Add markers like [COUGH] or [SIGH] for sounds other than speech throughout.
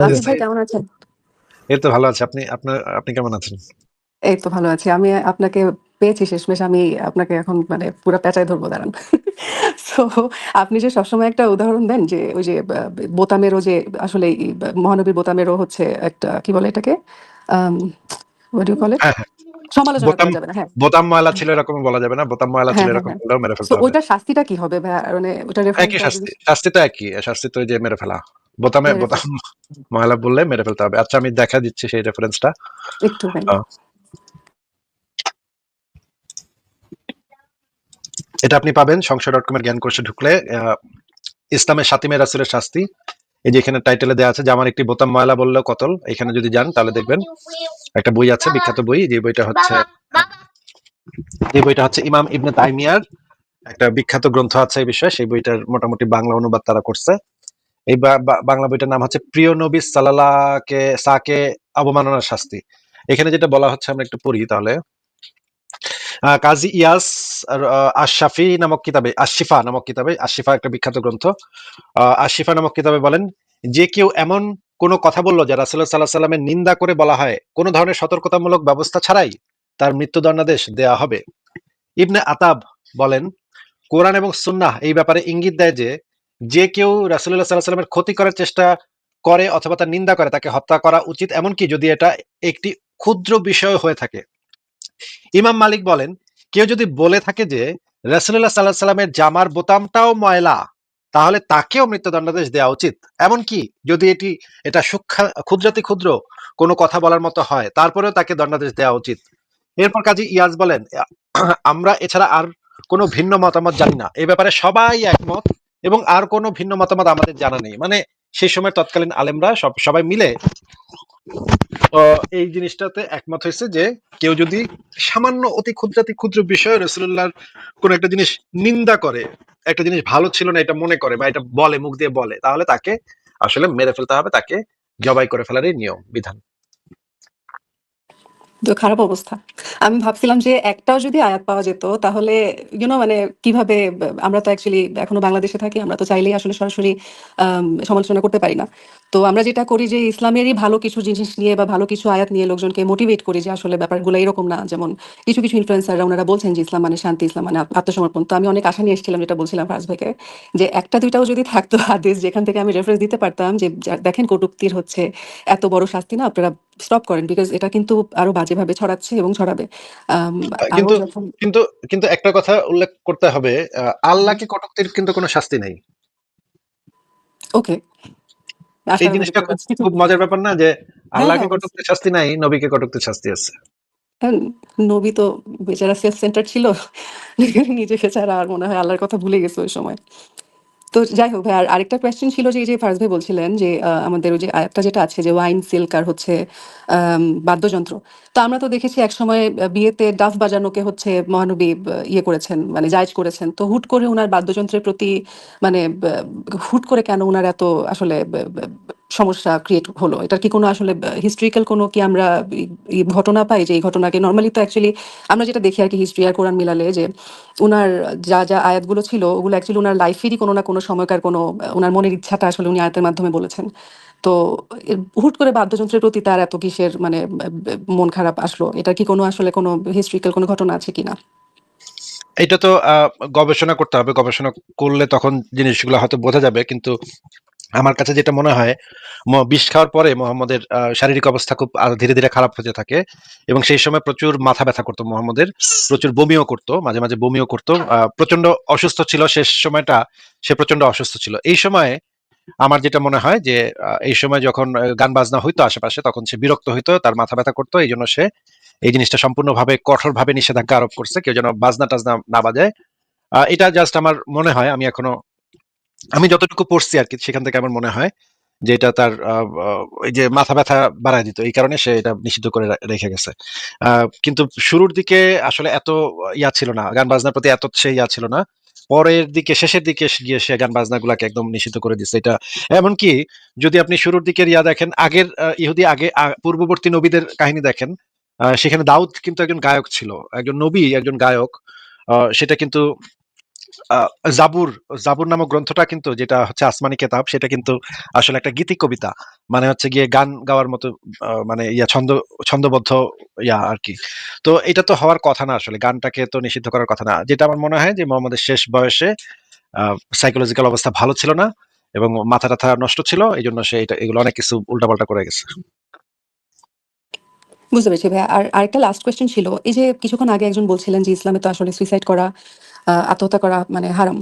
ভাই কেমন আছেন? এই তো ভালো আছি। আপনি আপনার আপনি কেমন আছেন? এই তো ভালো আছি। আমি আপনাকে পেয়েছি শেষমেশ আমি আপনাকে এখন মানে পুরা পেঁচায় ধরবো দাঁড়ান। [LAUGHS] সো আপনি যে সবসময় একটা উদাহরণ দেন যে ওই যে বোতামেরও যে আসলে মহানবীর বোতামেরও হচ্ছে একটা কি বলে এটাকে? Ah you you call it? সমালোচনা করা যাবে না। হ্যাঁ। বোতাম ময়লা ছিল এরকম বলা যাবে না। বোতাম ময়লা ছিল হ্যাঁ, হ্যাঁ, এরকম হ্যাঁ। মেরে ফেলতে হবে। ওইটার শাস্তিটা কি হবে মানে ওটার একই শাস্তি। যদি একই। শাস্তি তো যে মেরে ফেলা। বোতামে বোতাম ময়লা বললে মেরে ফেলতে হবে। আচ্ছা আমি দেখা দিচ্ছি সেই রেফারেন্সটা। এটা আপনি পাবেন সংশয়.com এর জ্ঞান কোর্সে ঢুকলে ইসলামের সাতিমে রাসূলের শাস্তি। এই যে এখানে টাইটেলে দেওয়া আছে, যে আমার একটি বোতাম ময়লা বললেও কতল। এখানে যদি যান তাহলে দেখবেন একটা বই আছে, বিখ্যাত বই। যে বইটা হচ্ছে যে বইটা হচ্ছে ইমাম ইবনে তাইমিয়ার একটা বিখ্যাত গ্রন্থ আছে এই বিষয়ে। সেই বইটার মোটামুটি বাংলা অনুবাদ তারা করছে। এই বাংলা বইটার নাম হচ্ছে প্রিয় নবী সাল্লাল্লাহকে সাকে অবমাননার শাস্তি। এখানে যেটা বলা হচ্ছে আমরা একটু পড়ি তাহলে। কাজী ইয়াস আশাফি নামক কিতাবে আশ-শিফা নামক কিতাবে আশ-শিফা একটা বিখ্যাত গ্রন্থ। আ আশ-শিফা নামক কিতাবে বলেন যে কেউ এমন কোন কথা বলল যা রাসূলুল্লাহ সাল্লাল্লাহু আলাইহি ওয়াসাল্লামের নিন্দা করে বলা হয়, কোন ধরনের সতর্কতামূলক ব্যবস্থা ছাড়াই তার মৃত্যুদণ্ডাদেশ দেয়া হবে। ইবনে আতাব বলেন, কোরআন এবং সুন্নাহ এই ব্যাপারে ইঙ্গিত দেয় যে, যে কেউ রাসুল্লাহ সাল্লাল্লাহু আলাইহি ওয়াসাল্লামের ক্ষতি করার চেষ্টা করে অথবা তার নিন্দা করে তাকে হত্যা করা উচিত এমনকি যদি এটা একটি ক্ষুদ্র বিষয় হয়ে থাকে। ইমাম মালিক বলেন, কেউ যদি বলে থাকে যে রাসূলুল্লাহ সাল্লাল্লাহু আলাইহি ওয়াসাল্লামের জামার বোতামটাও ময়লা, তাহলে তাকেও মৃত্যুদণ্ডাদেশ দেয়া উচিত। এমনকি যদি এটি এটা সূক্ষা ক্ষুদ্রাতি ক্ষুদ্র কোন কথা বলার মতো হয়, তারপরেও তাকে দণ্ডাদেশ দেওয়া উচিত। এরপর কাজী ইয়াজ বলেন, আমরা এছাড়া আর কোন ভিন্ন মতামত জানি না। এ ব্যাপারে সবাই একমত এবং আর কোনো ভিন্ন মতামত আমাদের জানা নেই। মানে সেই সময় তৎকালীন আলেমরা সব সবাই মিলে এই জিনিসটাতে একমত হইছে যে কেউ যদি সামান্য অতি ক্ষুদ্রাতি ক্ষুদ্র বিষয়ে রাসূলুল্লাহর কোন একটা জিনিস নিন্দা করে, একটা জিনিস ভালো ছিল না এটা মনে করে বা এটা বলে মুখ দিয়ে বলে, তাহলে তাকে আসলে মেরে ফেলতে হবে। তাকে জবাই করে ফেলারই নিয়ম বিধান। খারাপ অবস্থা। আমি ভাবছিলাম যে একটাও যদি আয়াত পাওয়া যেত তাহলে ইউ নো মানে কীভাবে আমরা তো অ্যাকচুয়ালি এখনও বাংলাদেশে থাকি। আমরা তো চাইলেই আসলে সরাসরি সমালোচনা করতে পারি না। তো আমরা যেটা করি যে ইসলামেরই ভালো কিছু জিনিস নিয়ে বা ভালো কিছু আয়াত নিয়ে লোকজনকে মোটিভেট করি যে আসলে ব্যাপারগুলো এরকম না। যেমন কিছু, কিছু ইনফ্লুয়েন্সাররা ওনারা বলছেন যে ইসলাম মানে শান্তি, ইসলাম মানে আত্মসমর্পণ। তো আমি অনেক আশা নিয়ে এসেছিলাম যেটা বলছিলাম ফারাজ ভাইকে যে একটা দুইটাও যদি থাকতো [LAUGHS] হাদিস যেখান থেকে আমি রেফারেন্স দিতে পারতাম যে দেখেন কটুক্তির হচ্ছে এত বড় শাস্তি না আপনারা স্টপ করেন। বিকজ এটা কিন্তু আরও বাজেভাবে ছড়াচ্ছে এবং ছড়াবে। কিন্তু কিন্তু কিন্তু একটা কথা উল্লেখ করতে হবে, আল্লাহকে কটুক্তির কিন্তু কোনো শাস্তি নাই। ওকে। এই জিনিসটা খুব মজার ব্যাপার না যে হ্যাঁ, আল্লাহকে হ্যাঁ শাস্তি নাই, নবীকে কটূক্তির শাস্তি আছে। হ্যাঁ, নবী তো বেচারা সেলফ সেন্টার ছিল। নিজেকে ছাড়া আর মনে হয় আল্লাহর কথা ভুলে গেছে ওই সময়। তো যাই হোক ভাই আর আরেকটা কোয়েশ্চেন ছিল যে ফারাজ ভাই বলছিলেন যে আমাদের ওই যে একটা যেটা আছে যে ওয়াইন, সিল্ক আর হচ্ছে বাদ্যযন্ত্র। তো আমরা তো দেখেছি একসময় সময় বিয়েতে ডাফ বাজানোকে হচ্ছে মহানবী ইয়ে করেছেন মানে জায়জ করেছেন। তো হুট করে ওনার বাদ্যযন্ত্রের প্রতি মানে হুট করে কেন ওনার এত আসলে সমস্যা ক্রিয়েট হলো? এটার কি কোনো আসলে হিস্ট্রিক্যাল কোনো কি আমরা ঘটনা পাই যে এই ঘটনাকে নর্মালি তো অ্যাকচুয়ালি আমরা যেটা দেখি আর কি হিস্ট্রি আর কোরআন মিলালে যে উনার যা, যা আয়াতগুলো ছিল ওগুলো অ্যাকচুয়ালি উনার লাইফেরই কোনো না কোনো সময়কার কোনো আ উনার মনের ইচ্ছাটা আসলে উনি আয়াতের মাধ্যমে বলেছেন। তো হুট করে বাদ্যযন্ত্রের প্রতি তার এত কিসের মানে মন খারাপ আসলো? এটার কি কোনো আসলে কোনো হিস্ট্রিক্যাল কোনো ঘটনা আছে কিনা? এটা তো গবেষণা করতে হবে। গবেষণা করলে তখন জিনিসগুলো হয়তো বোঝা যাবে। কিন্তু আমার কাছে যেটা মনে হয় বিষ খাওয়ার পরে মোহাম্মদের শারীরিক অবস্থা খুব ধীরে, ধীরে খারাপ হতে থাকে এবং সেই সময় প্রচুর মাথা ব্যথা করতো মোহাম্মদের। প্রচুর বমিও করত। মাঝে, মাঝে বমিও করত। প্রচণ্ড অসুস্থ ছিল শেষ সময়টা সে প্রচণ্ড অসুস্থ ছিল। এই সময়ে আমার যেটা মনে হয় যে এই সময় যখন গান বাজনা হইতো আশেপাশে তখন সে বিরক্ত হইতো, তার মাথা ব্যথা করতো এই জন্য সে এই জিনিসটা সম্পূর্ণভাবে কঠোরভাবে নিষেধাজ্ঞা আরোপ করছে। কেউ যেন বাজনা-টাজনা না বাজায়। এটা জাস্ট আমার মনে হয় আমি এখনও আমি যতটুকু পড়ছি আরকি সেখান থেকে আমার মনে হয় যে এটা তার ওই যে মাথা ব্যথা বাড়ায় দিত। এই কারণে সে এটা নিষিদ্ধ করে রেখে গেছে। কিন্তু শুরুর দিকে আসলে এত ইয়া ছিল না। গান বাজনার প্রতি এত সে ইয়া ছিল না। পরের দিকে শেষের দিকে গিয়ে সে গান বাজনাগুলাকে একদম নিষিদ্ধ করে দিছে। এটা এমনকি যদি আপনি শুরুর দিকের ইয়া দেখেন আগের ইহুদি আগে পূর্ববর্তী নবীদের কাহিনী দেখেন, সেখানে দাউদ কিন্তু একজন গায়ক ছিল। একজন নবী, একজন গায়ক। সেটা কিন্তু জাবুর জাবুর নামক গ্রন্থটা কিন্তু যেটা হচ্ছে আসমানি কেতাব, সেটা কিন্তু আসলে একটা গীতিক কবিতা। মানে হচ্ছে গিয়ে গান গাওয়ার মতো মানে ইয়া ছন্দ, ছন্দবদ্ধ ইয়া আর কি তো এটা তো হওয়ার কথা না আসলে, গানটাকে তো নিষিদ্ধ করার কথা না। যেটা আমার মনে হয় যে মোহাম্মদের শেষ বয়সে সাইকোলজিক্যাল অবস্থা ভালো ছিল না এবং মাথা টাথা নষ্ট ছিল এই জন্য সে এটা, এগুলো অনেক কিছু উল্টাপাল্টা করে গেছে। বুঝতে পেরেছি ভাইয়া। আর আরেকটা লাস্ট কোয়েশ্চেন ছিল, এই যে কিছুক্ষণ আগে একজন বলছিলেন যে ইসলামে তো আসলে সুইসাইড করা আত্মহত্যা করা মানে হারাম।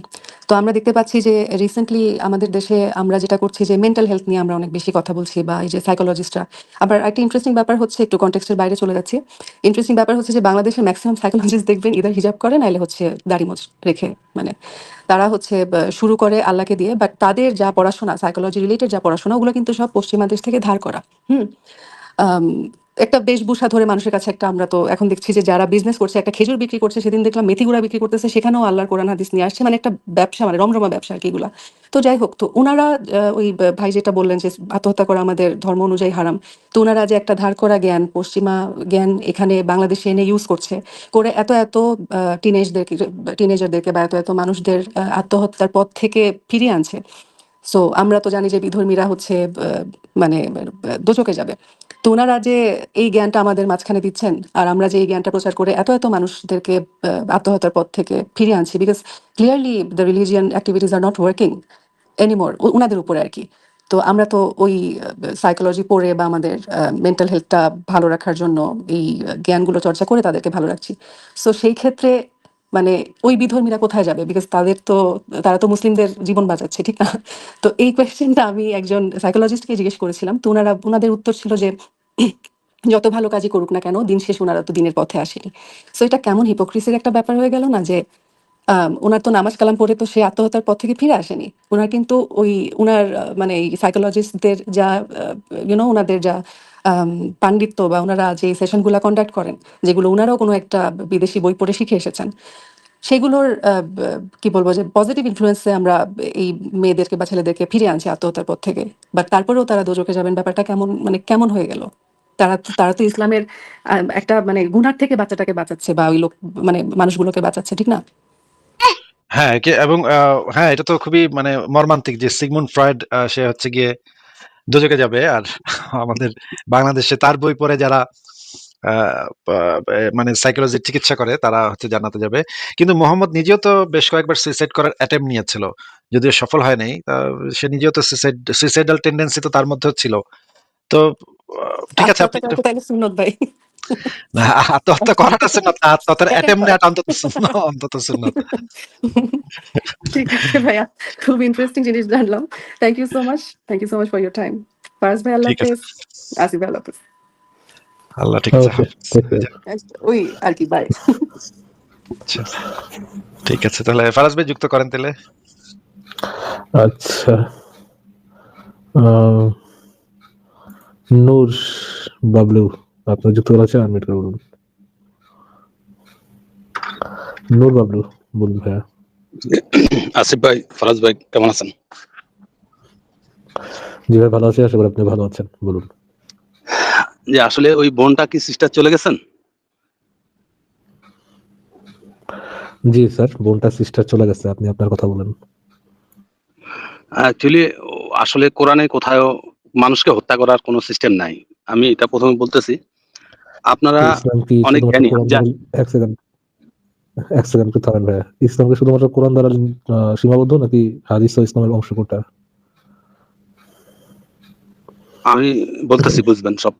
তো আমরা দেখতে পাচ্ছি যে রিসেন্টলি আমাদের দেশে আমরা যেটা করছি যে মেন্টাল হেলথ নিয়ে আমরা অনেক বেশি কথা বলছি বা এই যে সাইকোলজিস্টরা আবার একটা ইন্টারেস্টিং ব্যাপার হচ্ছে, একটু কন্টেক্সটের বাইরে চলে যাচ্ছে। ইন্টারেস্টিং ব্যাপার হচ্ছে যে বাংলাদেশের ম্যাক্সিমাম সাইকোলজিস্ট দেখবেন ইদার হিজাব করে, নাইলে হচ্ছে দাড়ি মোচ রেখে মানে তারা হচ্ছে শুরু করে আল্লাহকে দিয়ে বাট তাদের যা পড়াশোনা সাইকোলজি রিলেটেড যা পড়াশোনা, ওগুলো কিন্তু সব পশ্চিমা দেশ থেকে ধার করা। হুম? একটা বেশভূষা ধরে মানুষের কাছে একটা আমরা তো এখন দেখছি যে যারা বিজনেস করছে, একটা খেজুর বিক্রি করছে, সেদিন দেখলাম মেথি গুঁড়া বিক্রি করতেছে, সেখানেও আল্লাহর কোরআন হাদিস নিয়ে আসছে। মানে একটা ব্যবসা মানে রমরমা ব্যবসা আর কি এগুলা। তো যাই হোক, তো ওনারা ওই ভাই যেটা বললেন যে আত্মহত্যা করা আমাদের ধর্ম অনুযায়ী হারাম, তো ওনারা যে একটা ধার করা জ্ঞান, পশ্চিমা জ্ঞান এখানে বাংলাদেশে এনে ইউজ করছে, করে এত এত টিনেজদেরকে টিনেজারদেরকে বা এত এত মানুষদের আত্মহত্যার পথ থেকে ফিরিয়ে আনছে। সো আমরা তো জানি যে বিধর্মীরা হচ্ছে মানে দোচকে যাবে। তো ওনারা যে এই জ্ঞানটা আমাদের মাঝখানে দিচ্ছেন, আর আমরা যে এই জ্ঞানটা প্রচার করে এত এত মানুষদেরকে আত্মহত্যার পথ থেকে ফিরিয়ে আনছি because clearly the religion activities are not working anymore ওনাদের উপরে আর কি। তো আমরা তো ওই সাইকোলজি পড়ে বা আমাদের মেন্টাল হেলথটা ভালো রাখার জন্য এই জ্ঞানগুলো চর্চা করে তাদেরকে ভালো রাখছি। সো সেই ক্ষেত্রে মানে ওই বিধর্মীরা কোথায় যাবে? বিকজ তাদের তো, তারা তো মুসলিমদের জীবন বাঁচাচ্ছে, ঠিক না? [LAUGHS] তো এই কোয়েশ্চেনটা আমি একজন সাইকোলজিস্টকে জিজ্ঞেস করেছিলাম। তো ওনারা ওনাদের উত্তর ছিল যে, [CLEARS THROAT] যত ভালো কাজই করুক না কেন, দিন শেষ ওনারা তো দিনের পথে আসেনি। তো এটা কেমন হিপোক্রিসির একটা ব্যাপার হয়ে গেল না যে ওনার তো নামাজ কালাম পড়ে তো সে আত্মহত্যার পথ থেকে ফিরে আসেনি। ওনার কিন্তু ওই, ওনার মানে সাইকোলজিস্টদের যা ইউনো ওনাদের যা পাণ্ডিত্য বা ওনারা যে সেশনগুলো কন্ডাক্ট করেন, যেগুলো ওনারাও কোনো একটা বিদেশি বই পড়ে শিখে এসেছেন, সেগুলোর কি বলব যে পজিটিভ ইনফ্লুয়েন্সে আমরা এই মেয়েদেরকে বা ছেলেদেরকে ফিরে আনছি আত্মহত্যার পর থেকে। বাট তারপরেও তারা দোজকে যাবেন, ব্যাপারটা কেমন মানে কেমন হয়ে গেল? তারা তারা তো ইসলামের একটা মানে গুনার থেকে বাচ্চাটাকে বাঁচাচ্ছে বা ওই লোক মানে মানুষগুলোকে বাঁচাচ্ছে, ঠিক না? হ্যাঁ কে- এবং আহ, হ্যাঁ এটা তো খুবই মানে মর্মান্তিক যে সিগমুন্ড ফ্রয়েড আহ, সে হচ্ছে গিয়ে দুজকে যাবে আর [LAUGHS] আমাদের বাংলাদেশে তার বই পড়ে যারা আহ, মানে সাইকোলজির চিকিৎসা করে তারা হচ্ছে জানাতে যাবে। কিন্তু মোহাম্মদ নিজেও তো বেশ কয়েকবার সুইসাইড করার অ্যাটেম্প নিয়েছিল যদিও সফল হয় নাই তা সে নিজেও তো সুইসাইড সুইসাইডাল টেন্ডেন্সি তো তার মধ্যেও ছিল। তো আহ, ঠিক আছে আপনি করা তাহলে সুন্নত ভাই। না, আত্মহত্যা করাটা সুন্নত না, আত্মহত্যার অ্যাটেম্প নেওয়াটা অন্তত সুন্নত অন্তত সুন্নত ঠিক আছে ভাইয়া খুব ইন্টারেস্টিং জিনিস জানলাম। Thank you so much thank you so much for time ভাই আল্লাহ ঠিক হাফেজ। আসিফ ভাই আল্লাহ হাফেজ। আল্লাহ ঠিক আছে ওই আর কি বাই আচ্ছা। ঠিক আছে তাহলে ফারাজ ভাই যুক্ত করেন তাহলে। আচ্ছা নূর বাবলু। আপনার যুক্ত করা আছে আনমিট করে বলুন। নূর বাবলু বলুন ভাইয়া। আসিফ ভাই ফরাজ ভাই কেমন আছেন? জি ভাই ভালো আছি আশা করি আপনি ভালো আছেন বলুন। যে আসলে ওই বোনটা কি সিস্টার চলে গেছেন? জি স্যার বোনটা সিস্টার চলে গেছে আপনি আপনার কথা বলেন। অ্যাকচুয়ালি আসলে কোরআনে কোথাও মানুষকে হত্যা করার কোনো সিস্টেম নাই। আমি এটা প্রথমে বলতেছি। আপনারা অনেক জ্ঞানী, কোরআন এক সেকেন্ড একটু থামেন ভাইয়া। ইসলামকে শুধুমাত্র কোরআন দ্বারা সীমাবদ্ধ নাকি হাদিস ও ইসলামের অংশ কোনটা আমি বলতেছি বুঝবেন সব।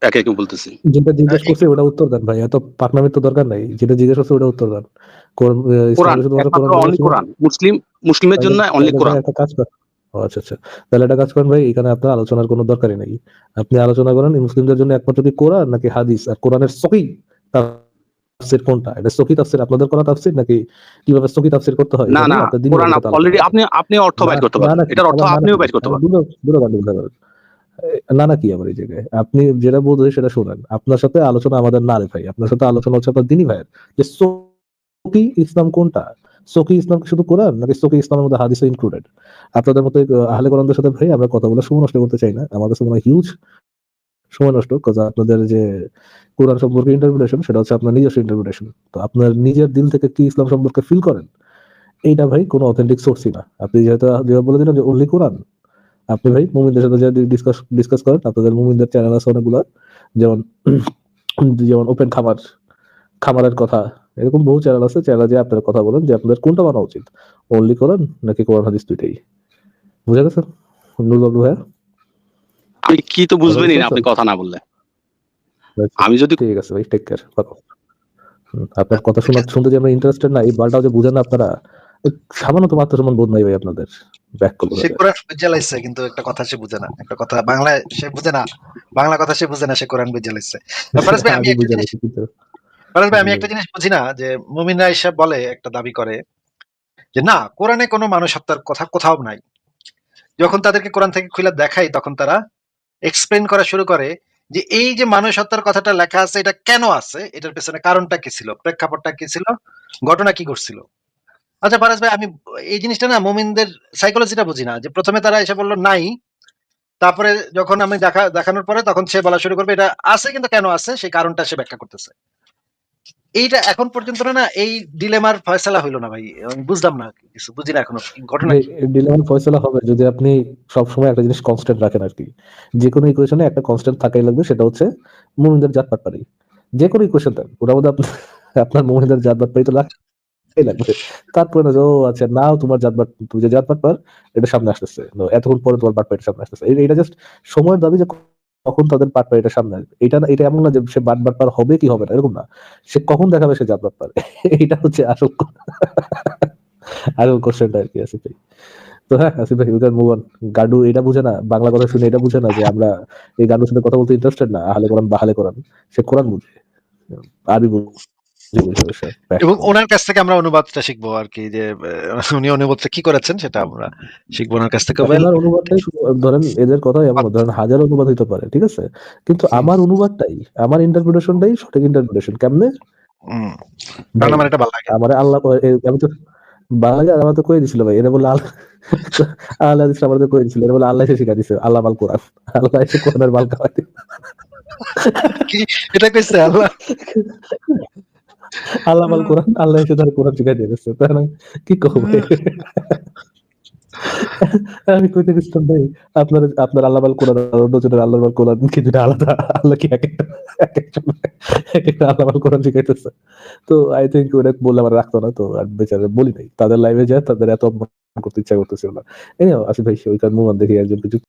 একে একে বলতেছি। যেটা জিজ্ঞেস করছে ওটা উত্তর দেন ভাই এত পাটনামের তো দরকার নাই। যেটা জিজ্ঞেস করছে ওটা উত্তর দেন। কোরআন মুসলিম মুসলিমের জন্য তাহলে- অনলি কোরআন। একটা কাজ করেন ও আচ্ছা আচ্ছা। তাহলে একটা কাজ করেন ভাই এখানে আপনার আলোচনার কোনো দরকারই নেই। আপনি আলোচনা করেন মুসলিমদের জন্য একমাত্র কি কোরআন নাকি হাদিস? আর কোরআনের সহি তাফসির কোনটা? এটা সহি তাফসির আপনাদের করা তাফসির নাকি কীভাবে সহি তাফসির করতে হয়? না না কোরআন অলরেডি আপনি আপনি অর্থ বাইর করতে পারেন। এটার অর্থ আপনিও বাইর করতে পারেন। দুটো- দুটো না না কি আবার এই জায়গায়? আপনি যেটা বলতে সেটা শোনেন। আপনার সাথে আলোচনা আমাদের না রে ভাই। আপনার সাথে আলোচনা হচ্ছে আপনার দিনী ভাইয়ের। যে সকি ইসলাম কোনটা? সকি ইসলাম শুধু কোরআন, নাকি সকি ইসলামের মধ্যে হাদিসও ইনক্লুডেড আপনাদের মতো আহলে কোরআনদের সাথে ভাই আমরা কথা বলে সময় নষ্ট করতে চাই না। আমাদের সময় হিউজ সময় নষ্ট কাজ আপনাদের যে কোরআন সম্পর্কে ইন্টারপ্রিটেশন সেটা হচ্ছে আপনার নিজস্ব ইন্টারপ্রিটেশন তো আপনার নিজের দিল থেকে কি ইসলাম সম্পর্কে ফিল করেন? এইটা ভাই কোনো অথেন্টিক সোর্সই না। আপনি যেহেতু যেভাবে বলে দিলেন যে অনলি কোরআন, আপনি ভাই মুমিনদের সাথে যদি ডিসকাস ডিসকাস করেন, আপনাদের মুমিনদের চ্যানেল আছে অনেকগুলো। যেমন [CLEARS THROAT] যেমন ওপেন খামার, খামারের কথা এরকম বহু চ্যানেল আছে চ্যানেলে যে আপনারা কথা বলেন যে আপনাদের কোনটা মানা উচিত? অনলি কোরআন নাকি কোরআন হাদিস দুইটাই? বুঝা গেছে? নুরুল নুরবাবু ভাইয়া? আমি কি তো বুঝবেনই না আপনি কথা না বললে। আমি যদি ঠিক আছে ভাই টেক কেয়ার আপনার কথা শোনা শুনতে যে আমরা ইন্টারেস্টেড না এই বালটাও যে বুঝেন না আপনারা সামান্য তো আত্মসম্মান বোধ নাই ভাই আপনাদের ব্যাক করব সে কোরআন বুঝালাইছে কিন্তু একটা কথা সে বুঝে না একটা কথা বাংলায় সে বুঝে না বাংলা কথা সে বুঝে না সে কোরআন বুঝালাইছে। [LAUGHS] ফারাজ ভাই আমি আমি একটা ভাই আমি একটা জিনিস বুঝি না যে মুমিনরা এসে বলে একটা দাবি করে যে না কোরআনে কোনো মানুষ হত্যার কথা কোথাও নাই। যখন তাদেরকে কোরআন থেকে খুলে দেখাই তখন তারা এক্সপ্লেন করা শুরু করে যে এই যে মানুষ হত্যার কথাটা লেখা আছে এটা কেন আছে? এটার পেছনে কারণটা কি ছিল? প্রেক্ষাপটটা কি ছিল? ঘটনা কি ঘটছিল? আচ্ছা ফারাজ ভাই আমি এই জিনিসটা না মুমিনদের সাইকোলজিটা বুঝি না যে প্রথমে তারা এসে বলল নাই। তারপরে যখন আমি দেখা দেখানোর পরে তখন সে বলা শুরু করবে এটা আছে কিন্তু কেন আছে? সেই কারণটা সে ব্যাখ্যা করতেছে। এইটা এখন পর্যন্ত না, এই ডিলেমার ফয়সালা হইল না ভাই। আমি বুঝলাম না কিছু, বুঝি না এখনও ঘটনা কি? ডিলেমান ফয়সলা হবে যদি আপনি সবসময় একটা জিনিস কনস্ট্যান্ট রাখেন আর কি যে কোনো ইকুয়েশনে একটা কনস্ট্যান্ট থাকাই লাগবে, সেটা হচ্ছে মুমিনদের জাত পাটপারি যে কোনো ইকুয়েশন দেন ওটার মধ্যে আপনার মুমিনদের জাত পাটপারি তো লাগবেই লাগবে। তারপরে না ও আচ্ছা নাও তোমার জাত বাট তুমি যে জাত পাটপার এটা সামনে আসতেছে। এতক্ষণ পরে তোমার পাটপারিটা সামনে আসতেছে। এটা জাস্ট সময়ের দাবি যে কখন তাদের পাটপারিটা সামনে আসবে। এটা এটা এমন না যে সে বাট পার হবে কি হবে না, এরকম না। সে কখন দেখাবে সে জাত বাটপার [LAUGHS] এটা হচ্ছে আসল আসল কোশ্চেনটা আর কি, আসিফ ভাই। তো হ্যাঁ আসিফ ভাই উইকার মুভ অন গাডু এটা বুঝে না, বাংলা কথা শুনে এটা বুঝে না যে আমরা এই গাডুর সাথে কথা বলতে ইন্টারেস্টেড না, আহলে কোরআন বাহালে করান সে কোরআন বুঝে। আরবি বুঝে। এবং ওনার কাছ থেকে আমরা অনুবাদটা শিখব আর কি যে উনি অনুবাদটা কি করেছেন সেটা আমরা শিখব ওনার কাছ থেকে। আপনার অনুবাদটাই ধরেন এদের কথাই এমন ধরেন হাজার অনুবাদ হইতে পারে ঠিক আছে? কিন্তু আমার অনুবাদটাই আমার ইন্টারপ্রিটেশনটাই সঠিক ইন্টারপ্রিটেশন কেমনে? আমার এটা ভালো লাগে। আমার আল্লাহ আমি তো বাংলা আমার তো কয়ে দিছিল ভাই? এটা বলে আল্লাহ আল্লাহ দিছিল আমার তো কয়ে দিছিল? এটা বলে আল্লাহ এসে শিখা দিছে আল্লাহ মাল কোরআন। আল্লাহ এসে কোরআনের মাল খাওয়াই এটা কইছে আল্লাহ? কোরআন আল্লাহ এসে তার কোরআন শিখাই দিয়ে গেছে তাই না কি? আমি কইতে গেছিলাম ভাই আপনার আপনার আল্লাহ কোরআন অন্যজনের আল্লাহ কোরআন কি দুটা আলাদা? আল্লাহ কি এক একটা এক একটা এক একটা আল্লাহ কোরআন শিখাইতেছে। তো আই থিঙ্ক ওটা বলে আমার রাখতো না তো আর বেচারে বলি নাই। তাদের লাইভে যায় তাদের এত অপমান করতে ইচ্ছা করতেছিল না। এই আসিফ ভাই ওইখান মুমান দেখি একজন কিছু